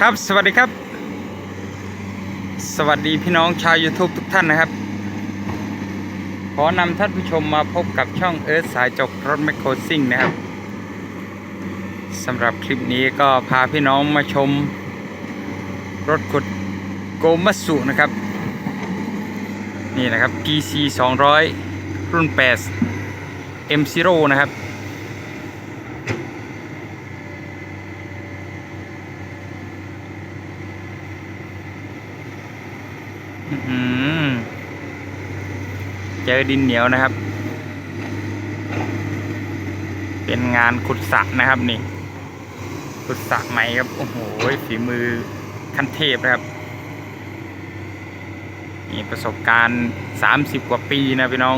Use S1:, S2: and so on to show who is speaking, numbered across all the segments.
S1: ครับสวัสดีครับ สวัสดีพี่น้องชาว YouTube ทุกท่านนะครับ ขอนำท่านผู้ชมมาพบกับช่องเอิร์ธสายจกรถแมคโครซิ่งนะครับสำหรับคลิปนี้ก็พาพี่น้องมาชม รถขุดโกมัสสุนะครับ นี่นะครับ GC 200 รุ่น 8 M0 นะครับ อื้อหือ เจอดินเหนียวนะครับ เป็นงานขุดสระนะครับนี่ ขุดสระใหม่ครับ โอ้โหฝีมือขั้นเทพนะครับนี่ประสบการณ์ 30 กว่าปีนะพี่น้อง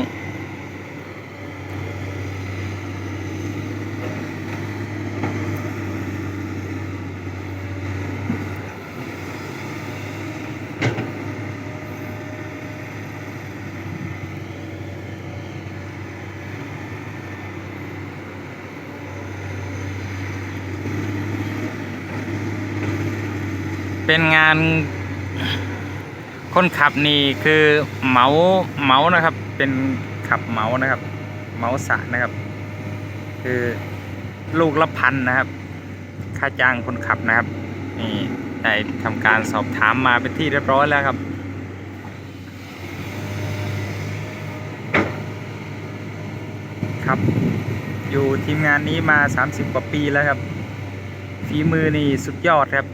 S1: เป็นงานคนขับนี่คือเหมาเหมานะครับ เป็นขับเหมานะครับเหมาสะนะครับ คือลูกละพันนะครับ ค่าจ้างคนขับนะครับนี่ได้ทำการสอบถามมาเป็นที่เรียบร้อยแล้วครับครับอยู่ทีมงานนี้มา 30 กว่าปีแล้วครับ ฝีมือนี่สุดยอดครับ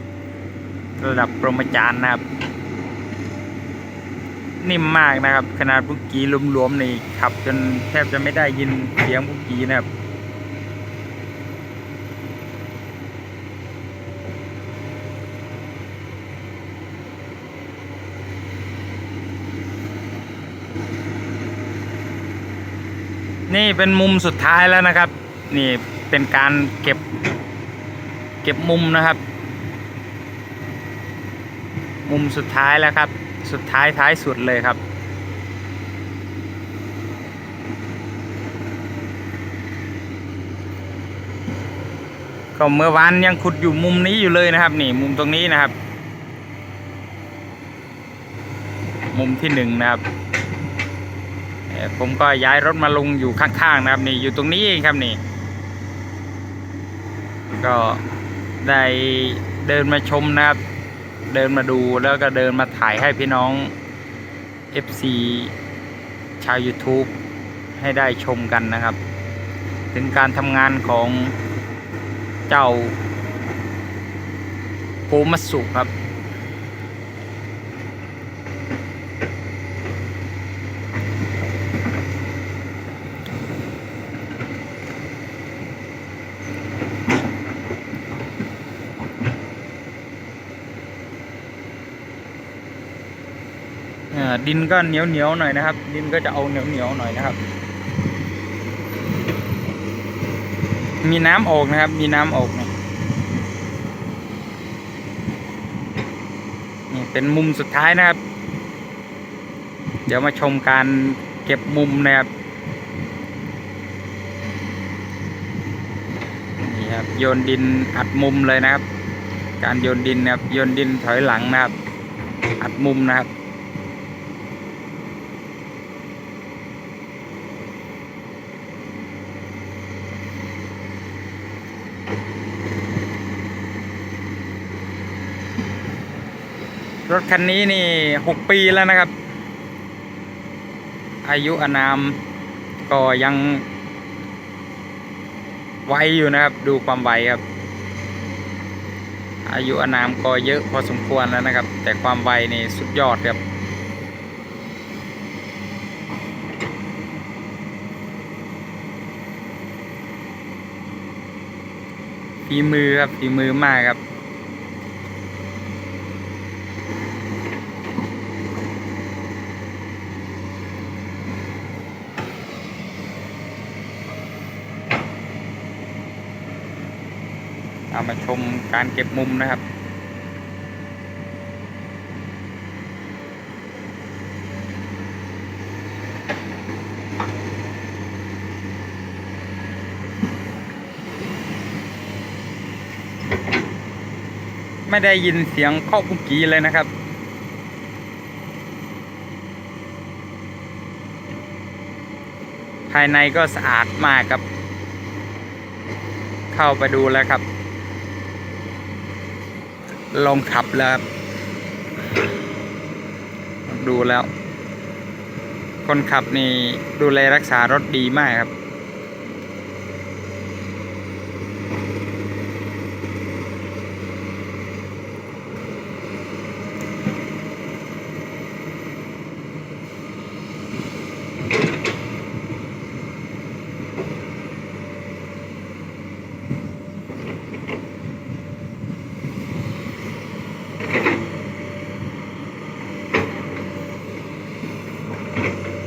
S1: ระดับปรมาจารย์นะครับ นิ่มมากนะครับ ขนาดบุกกีรวมๆนี่ขับ จนแทบจะไม่ได้ยินเสียงบุกกีนะครับนี่เป็นมุมสุดท้ายแล้วนะครับ นี่เป็นการเก็บ เก็บมุมนะครับ มุมสุดท้ายแล้วครับ สุดท้ายท้ายสุดเลยครับ ก็เมื่อวานยังขุดอยู่มุมนี้อยู่เลยนะครับ นี่มุมตรงนี้นะครับ มุมที่หนึ่งนะครับผมก็ย้ายรถมาลงอยู่ข้างๆนะครับ นี่อยู่ตรงนี้เองครับนี่ ก็ได้เดินมาชมนะครับ เดินมาดูแล้วก็เดินมาถ่ายให้พี่น้อง FC ชาว YouTube ให้ได้ชมกันนะครับ ถึงการทำงานของเจ้าโกมัสสุครับ ดินก็เหนียวเหนียวหน่อยนะครับ ดินก็จะเอาเหนียวเหนียวหน่อยนะครับ มีน้ำออกนะครับ มีน้ำออกนี่นี่เป็นมุมสุดท้ายนะครับ เดี๋ยวมาชมการเก็บมุมนะครับนี่ครับโยนดินอัดมุมเลยนะครับ การโยนดินนะครับโยนดินถอยหลังนะครับ อัดมุมนะครับ รถคันนี้นี่หกปีแล้วนะครับ อายุอานามก็ยังไวอยู่นะครับ ดูความไวครับ อายุอานามก็เยอะพอสมควรแล้วนะครับ แต่ความไวนี่สุดยอดครับฝีมือครับฝีมือมากครับ เอามาชมการเก็บมุมนะครับไม่ได้ยินเสียงเคาะปุกกี้เลยนะครับ ภายในก็สะอาดมากครับ เข้าไปดูแล้วครับ ลองขับแล้ว ดูแล้ว คนขับนี่ดูแลรักษารถดีมากครับ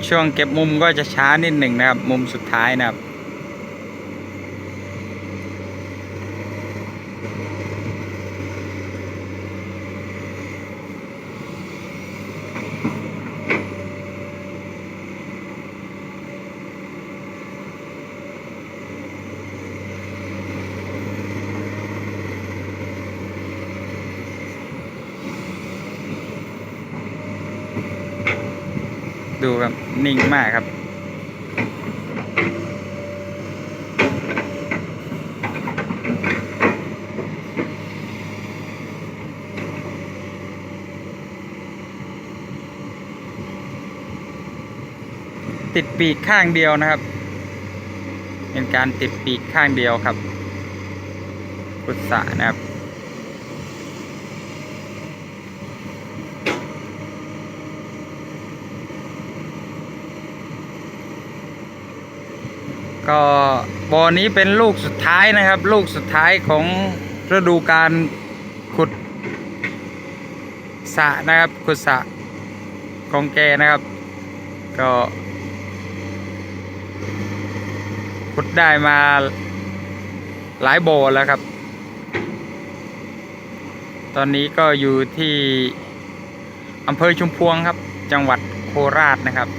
S1: ช่วงเก็บมุมก็จะช้านิดหนึ่งนะครับ มุมสุดท้ายนะครับ ดูครับ นิ่งมากครับ ติดปีกข้างเดียวนะครับ เป็นการติดปีกข้างเดียวครับ กุศะนะครับ ก็บอนี้เป็นลูกสุดท้ายนะครับ ลูกสุดท้ายของฤดูการขุดสระนะครับขุดสระของแกนะครับ ก็ขุดได้มาหลายโบแล้วครับ ตอนนี้ก็อยู่ที่อำเภอชุมพวงครับ จังหวัดโคราชนะครับ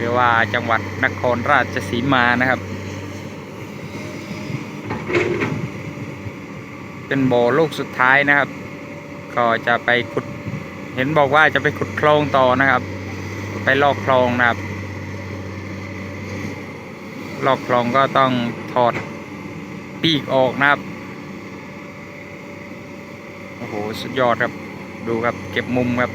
S1: รือว่าจังหวัดนครราชสีมานะครับ เป็นโบลูกสุดท้ายนะครับ ก็จะไปขุดเห็นบอกว่าจะไปขุดคลองต่อนะครับ ไปลอกคลองนะครับ ลอกคลองก็ต้องถอดปีกออกนะครับโอ้โหสุดยอดครับดูครับเก็บมุมครับ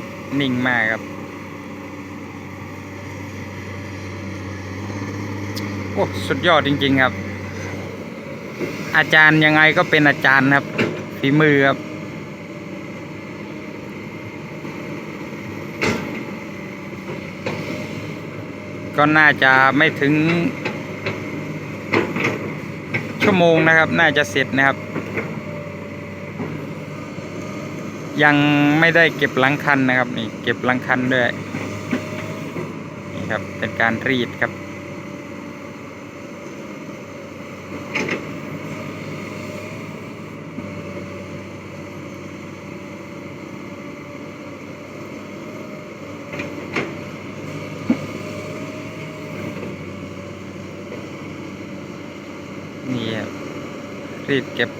S1: ครับ นิ่งมากครับ โอ้สุดยอดจริง ๆครับ อาจารย์ยังไงก็เป็นอาจารย์ครับฝีมือครับก็น่าจะไม่ถึง ชั่วโมงนะครับ น่าจะเสร็จนะครับ ยังไม่ได้เก็บหลังคันนะครับนี่เก็บหลังคันด้วยนี่ครับเป็นการรีดครับ นี่ครับรีดเก็บ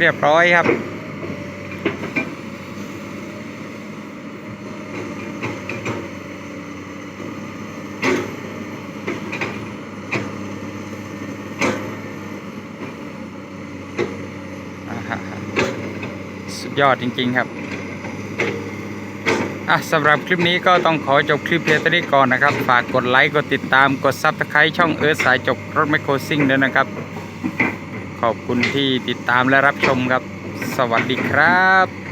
S1: เรียบร้อยครับอ่าฮะสุดยอดจริง ๆ ครับอะสำหรับคลิปนี้ก็ต้องขอจบคลิปเพียงเท่านี้ก่อนนะครับ ฝากกดไลค์ กดติดตาม กดซับสไครต์ช่องเอิร์ธสายจบรถไมโครซิ่งด้วยนะครับ ขอบคุณที่ติดตามและรับชมครับ สวัสดีครับ